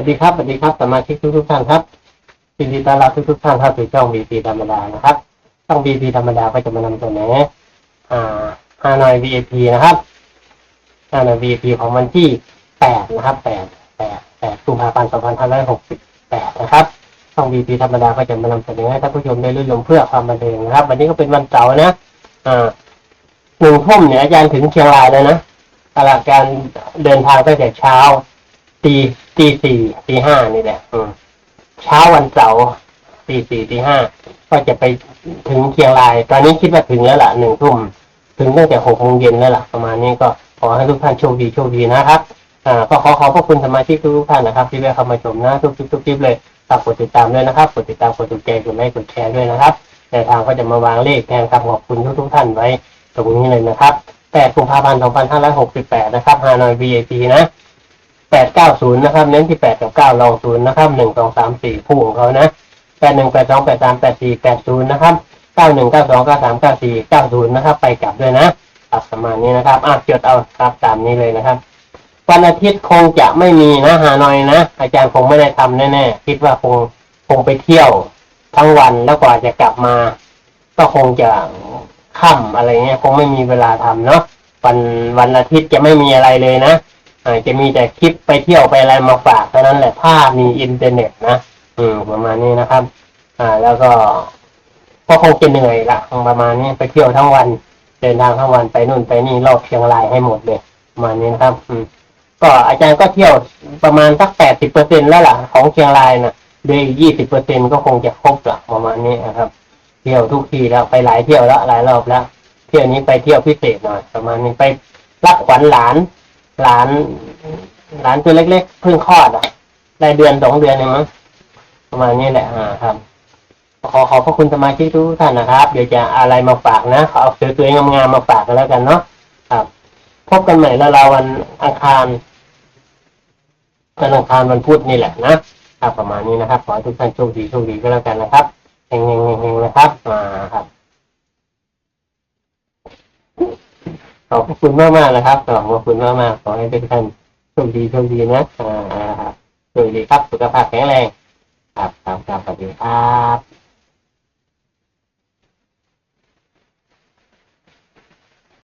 วัสดีครับสวัสดีครับสมาชิกทุกทุกๆท่านครับยินดีต้อนรับทุกทุกๆท่านเข้าสู่ช่อง VP ธรรมดานะครับช่อง VP ธรรมดาก็จะมานำเสนออ่าฮานอย VIP นะครับฮานอย VIP ของวันที่8นะครับ8 8 8กุมภาพันธ์2568นะครับช่อง VP ธรรมดาก็จะมานำเสนอให้ท่านผู้ชมได้รื่นรมเพื่อความบันเทิงนะครับ วันนี้ก็เป็นวันเสาร์นะอ่าหนึ่งทุ่มเนี่ยอาจารย์ถึงเชียงรายแล้วนะตลาดการเดินทางตั้งแต่เช้าตี ตีสี่ตีห้านี่แหละอืมเช้าวันเสาร์ตีสี่ตีห้าก็จะไปถึงเชียงราย ตอนนี้คิดว่าถึงแล้วล่ะหนึ่งทุ่มถึงตั้งแต่หกโมงเย็นแล้วล่ะประมาณนี้ก็ขอให้ทุกท่านโชคดีโชคดีนะครับอ่าก็ขอขอบพระคุณสมาชิกทุกท่านนะครับ ที่ได้เข้ามาชมนะทุกๆทุกคลิปเลยฝากกดติดตามด้วยนะครับกดติดตามกดถูกใจกดไลค์กดแชร์ด้วยนะครับในทางก็จะมาวางเลขแทนคำขอบคุณทุกๆท่านไว้ตรงนี้เลยนะครับ8กุมภาพันธ์2568 นะครับฮานอย VIP นะ แปดเก้าศูนย์นะครับ เน้นที่แปดกับเก้าลองศูนย์นะครับหนึ่งสองสามสี่คู่ของเขานะแปดหนึ่งแปดสองแปดสามแปดสี่แปดศูนย์นะครับเก้าหนึ่งเก้าสองเก้าสามเก้าสี่เก้าศูนย์นะครับ ไปกลับด้วยนะครับประมาณนี้นะครับอะจดเอาครับตามนี้เลยนะครับ วันอาทิตย์คงจะไม่มีนะฮานอยนะ อาจารย์คงไม่ได้ทำแน่ๆคิดว่าคงคงไปเที่ยวทั้งวันแล้วกว่าจะกลับมา ก็คงจะค่ำอะไรเงี้ยคงไม่มีเวลาทำเนาะวันวันอาทิตย์จะไม่มีอะไรเลยนะ อาจจะมีแต่คลิปไปเที่ยวไปอะไรมาฝากเท่านั้นแหละถ้ามีอินเทอร์เน็ตนะอืมประมาณนี้นะครับ อ่า แล้วก็ก็คงจะเหนื่อยละประมาณนี้ไปเที่ยวทั้งวัน เดินทางทั้งวันไปนู่นไปนี่รอบเชียงรายให้หมดเลยประมาณนี้นะครับ อืมก็อาจารย์ก็เที่ยวประมาณสักแปดสิบเปอร์เซ็นแล้วล่ะของเชียงรายนะเดยยี่สิบเปอร์เซ็นก็คงจะครบละประมาณนี้นะครับ เที่ยวทุกทีแล้วไปหลายเที่ยวแล้วหลายรอบแล้ว เที่ยวนี้ไปเที่ยวพิเศษหน่อยประมาณนี้ไปรับขวัญหลาน หลานหลานตัวเล็กๆเพิ่งคลอดอะได้เดือนสองเดือนเองมั้งประมาณนี้แหละอ่าครับ ขอขอบพระคุณสมาชิกทุกท่านนะครับ เดี๋ยวจะอะไรมาฝากนะเอาสวยๆงามๆมาฝากกันแล้วกันเนาะครับ พบกันใหม่แล้วเราวันอังคารวันอังคารวันพุธนี่แหละนะครับประมาณนี้นะครับ ขอให้ทุกท่านโชคดีโชคดีก็แล้วกันนะครับเฮงๆเฮงๆนะครับ ขอบคุณมากมากๆนะครับขอบคุณมากมากๆขอให้ทุกท่านโชคดีโชคดีนะอ่าครับโชคดีครับสุขภาพแข็งแรง ครับครับครับสวัสดีครับ